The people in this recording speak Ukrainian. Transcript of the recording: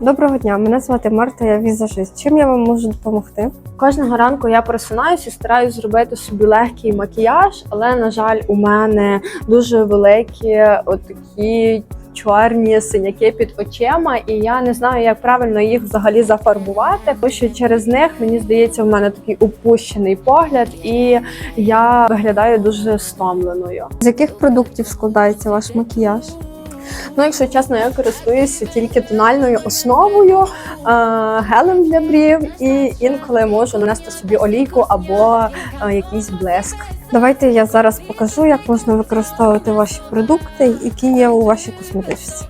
Доброго дня, мене звати Марта, я візажист. Чим я вам можу допомогти? Кожного ранку я просинаюся і стараюсь зробити собі легкий макіяж, але на жаль, у мене дуже великі отакі чорні синяки під очима, і я не знаю, як правильно їх взагалі зафарбувати. Тому що через них мені здається, в мене такий опущений погляд, і я виглядаю дуже стомленою. З яких продуктів складається ваш макіяж? Ну, якщо чесно, я користуюся тільки тональною основою, е, гелем для брів, і інколи можу нанести собі олійку або е, якийсь блеск. Давайте я зараз покажу, як можна використовувати ваші продукти, які є у вашій косметичці.